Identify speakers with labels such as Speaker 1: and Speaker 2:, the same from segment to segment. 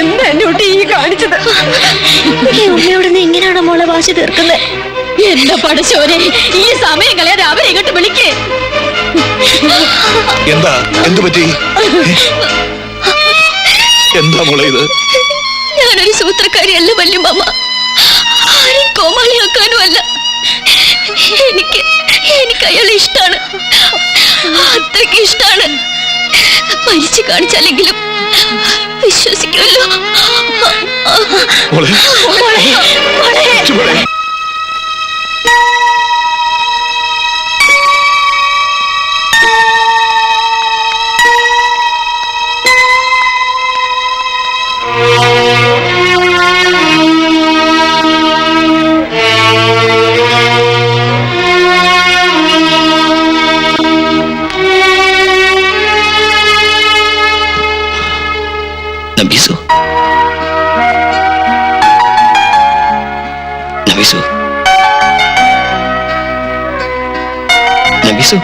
Speaker 1: എന്താ എന്നോട്ട് ഈ കാണിച്ചത്?
Speaker 2: ഉമ്മയോട് നീ എങ്ങനെയാണോ മോളെ വാശി തീർക്കുന്നത്
Speaker 1: എന്റെ പടശോരെ ഈ സമയം കളയാതെ അവരെ ഇങ്ങോട്ട് വിളിക്കേ.
Speaker 3: എന്താ? എന്തു പറ്റി? എന്താ മോളെ ഇത്?
Speaker 2: ഞാനൊരു സൂത്രക്കാരിയല്ല വല്യമ്മ ആരും കോമാളിയാക്കാനും അല്ല എനിക്ക് എനിക്ക് അയാളെ ഇഷ്ടാണ്. അത്രയ്ക്ക് ഇഷ്ടാണ്. മരിച്ചു കാണിച്ചല്ലെങ്കിലും വിശ്വസിക്കുമല്ലോ
Speaker 3: മോളെ. മോളെ
Speaker 4: നബീസു നബീസു നബീസു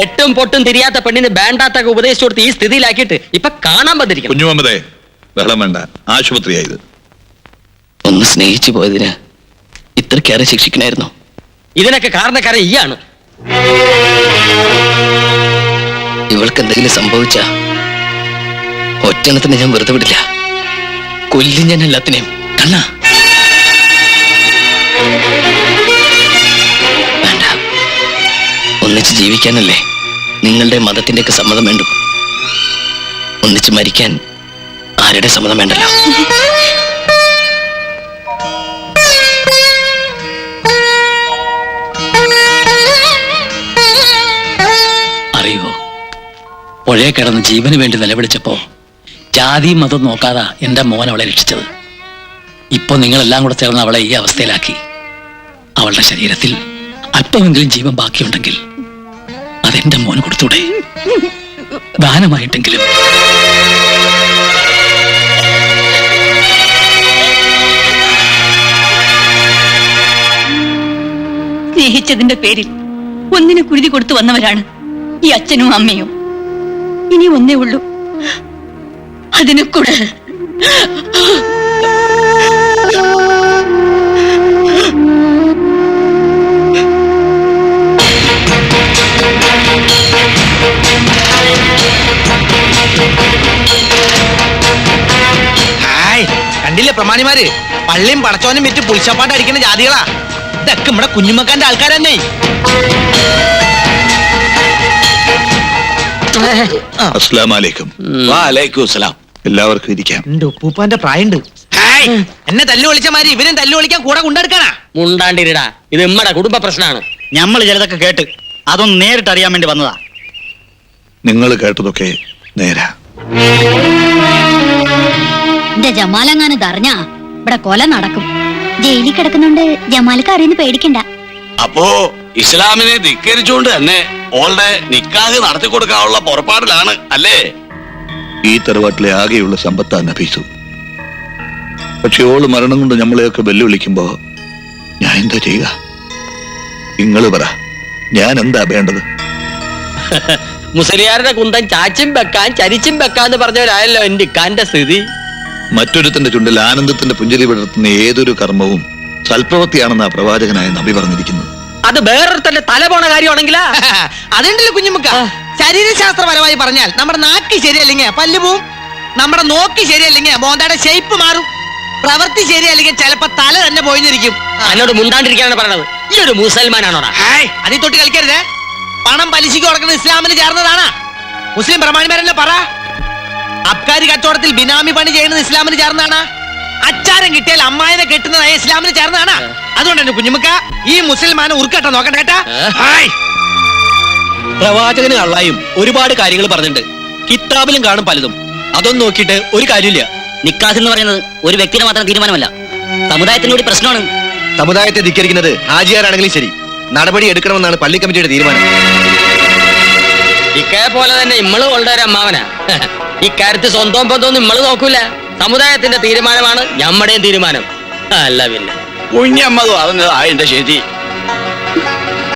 Speaker 5: എട്ടും പൊട്ടും തിരിയാത്ത പെണ്ണിന് ബാൻഡാത്തൊക്കെ ഉപദേശിച്ചു കൊടുത്ത് ഈ സ്ഥിതിയിലാക്കിയിട്ട് ഇപ്പൊ കാണാൻ വന്നിരിക്കുന്നു.
Speaker 3: കുഞ്ഞുമമ്മദേ ബഹളം വേണ്ട. ആശുപത്രിയായത്
Speaker 4: ഒന്ന് സ്നേഹിച്ചു പോയതിന് ഇത്രക്കേറെ ശിക്ഷിക്കണായിരുന്നു.
Speaker 5: ഇതിനൊക്കെ കാരണക്കാരൻ ഈയാണ്
Speaker 4: ഇവൾക്ക് എന്തെങ്കിലും സംഭവിച്ച ഒറ്റണത്തിന് ഞാൻ വെറുതെ വിടില്ല. കൊല്ലും ഞാൻ എല്ലാത്തിനെയും. കണ്ണ ഒന്നിച്ച് ജീവിക്കാനല്ലേ നിങ്ങളുടെ മതത്തിന്റെയൊക്കെ സമ്മതം വേണ്ടു. ഒന്നിച്ച് മരിക്കാൻ ആരുടെ സമ്മതം വേണ്ടല്ലോ?
Speaker 6: അറിയുമോ പുഴയെ കിടന്ന് ജീവന് വേണ്ടി നിലവിളിച്ചപ്പോ ജാതി മതം നോക്കാതാ എന്റെ മോൻ അവളെ രക്ഷിച്ചത്. ഇപ്പൊ നിങ്ങളെല്ലാം കൂടെ ചേർന്ന് അവളെ ഈ അവസ്ഥയിലാക്കി. അവളുടെ ശരീരത്തിൽ അല്പമെങ്കിലും ജീവൻ ബാക്കിയുണ്ടെങ്കിൽ അതെന്റെ മോന് കൊടുത്തൂടെ? ദാനമായിട്ടെങ്കിലും.
Speaker 1: സ്നേഹിച്ചതിന്റെ പേരിൽ ഒന്നിനെ കുരുതി കൊടുത്തു വന്നവരാണ് ഈ അച്ഛനും അമ്മയും. ഇനി ഒന്നേ ഉള്ളൂ. അതിനെ കൂടെ.
Speaker 7: കണ്ടില്ലേ പ്രമാണിമാര്? പള്ളിയും പടച്ചോനും വിറ്റ് പുളിച്ചപ്പാട്ട് അടിക്കുന്ന ജാതികളാ. ഇതൊക്കെ നമ്മുടെ കുഞ്ഞുമക്കാന്റെ ആൾക്കാർ തന്നെ
Speaker 3: അസ്സലാം വലൈക്കും എല്ലാവർക്കും ഇരിക്കാം.
Speaker 7: എന്റെ ഉപ്പൂപ്പാന്റെ പ്രായണ്ട്. ഹായ്. എന്നെ തല്ലു വിളിച്ച മാതിരി ഇവനും തല്ലു വിളിക്കാൻ കൂടെ കൊണ്ടെടുക്കാനാ
Speaker 5: മുണ്ടാണ്ടിരിടാ. ഇത് നമ്മടെ കുടുംബ പ്രശ്നമാണ്
Speaker 8: ഞമ്മൾ ചിലതൊക്കെ കേട്ട് അതൊന്ന് നേരിട്ട് അറിയാൻ വേണ്ടി വന്നതാ.
Speaker 3: നിങ്ങൾ കേട്ടതൊക്കെ നേരാ.
Speaker 2: എന്റെ ജമാലങ്ങാനത് അറിഞ്ഞാ ഇവിടെ കൊല നടക്കും. ജയിലിൽ കിടക്കുന്നുണ്ട് ജമാലിക്ക് അറിയുന്ന പേടിക്കണ്ട.
Speaker 9: അപ്പോ ഇസ്ലാമിനെ ധിക്കരിച്ചുകൊണ്ട് തന്നെ ഓളുടെ നിക്കാഹ് നടത്തി കൊടുക്കാനുള്ള പുറപ്പാടിലാണ് അല്ലേ?
Speaker 3: ഈ തറവാട്ടിലെ ആകെയുള്ള സമ്പത്താ നഫീസു. പക്ഷെ ഓൾ മരണം കൊണ്ട് നമ്മളെയൊക്കെ വെല്ലുവിളിക്കുമ്പോ ഞാൻ എന്താ ചെയ്യുക? നിങ്ങൾ പറ ഞാൻ എന്താ വേണ്ടത്?
Speaker 5: മുസലിയാരുടെ കുന്തം ചാച്ചും വെക്കാൻ ചരിച്ചും വെക്കാന്ന് പറഞ്ഞവരായല്ലോ എന്റെ ഇക്കാന്റെ സ്ഥിതി.
Speaker 3: മറ്റൊരുത്തന്റെ ചുണ്ടിൽ ആനന്ദത്തിന്റെ പുഞ്ചിരി വിടർത്തുന്ന ഏതൊരു കർമ്മവും സൽപ്രവൃത്തിയാണെന്ന് ആ പ്രവാചകനായ നബി പറഞ്ഞിരിക്കുന്നത്.
Speaker 5: അത് വേറൊരുത്തന്റെ തല പോണ കാര്യമാണെങ്കിലാ?
Speaker 7: അതുണ്ടല്ലോ കുഞ്ഞുമുക്ക. ശരീരശാസ്ത്രപരമായി പറഞ്ഞാൽ നമ്മുടെ നാക്ക് ശരിയല്ലെങ്കിൽ പല്ല് പോവും. നമ്മുടെ നോക്ക് ശരിയല്ലെങ്കിൽ മോന്തയുടെ ഷേപ്പ് മാറും. പ്രവൃത്തി ശരിയല്ലെങ്കിൽ ചിലപ്പോ തല തന്നെ പോയിന്നിരിക്കും.
Speaker 5: എന്നോട് മുണ്ടാണ്ടിരിക്കാനാണ് പറയണത് ഈ ഒരു മുസൽമാനാണോടാ
Speaker 7: അതി തൊട്ട് കളിക്കരുത്. പണം പലിശയ്ക്ക് കൊടുക്കുന്നത് ഇസ്ലാമിന് ചേർന്നതാണ്. മുസ്ലിം പ്രമാണിമാരല്ലേ പറ. അബ്കാരി കച്ചവടത്തിൽ ബിനാമി പണി ചെയ്യുന്നത് ഇസ്ലാമിന് ചേർന്നാണ് അച്ചാരം കിട്ടിയാൽ അമ്മായിനെ കെട്ടുന്നത് ഇസ്ലാമിന് ചേർന്നാണ് അതുകൊണ്ട് തന്നെ കുഞ്ഞുമുക്ക ഈ മുസൽമാനെ ഉറുക്കട്ട നോക്കട്ടെ കേട്ടാ?
Speaker 8: പ്രവാചകന് അള്ളായും ഒരുപാട് കാര്യങ്ങൾ പറഞ്ഞിട്ടുണ്ട്. കിതാബിലും കാണും പലതും. അതൊന്നും നോക്കിയിട്ട് ഒരു കാര്യമില്ല
Speaker 4: നിക്കാസ് എന്ന് പറയുന്നത് ഒരു വ്യക്തിയുടെ മാത്രം തീരുമാനമല്ല. സമുദായത്തിന് കൂടി പ്രശ്നമാണ്.
Speaker 10: സമുദായത്തെ ധിക്കരിക്കുന്നത് ഹാജിയാരാണെങ്കിലും ശരി. നടപടി എടുക്കണമെന്നാണ് പള്ളി കമ്മിറ്റിയുടെ തീരുമാനം.
Speaker 5: ഇക്കയെ പോലെ തന്നെ ഇമ്മൾ വളരെ അമ്മാവനാ. ഇക്കാര്യത്തിൽ സ്വന്തം ബന്ധവും നിങ്ങൾ നോക്കൂല. സമുദായത്തിന്റെ തീരുമാനമാണ് നമ്മുടെയും തീരുമാനം. അല്ല പിന്നെ.
Speaker 9: കുഞ്ഞമ്മത് അതിന്റെ ശരി.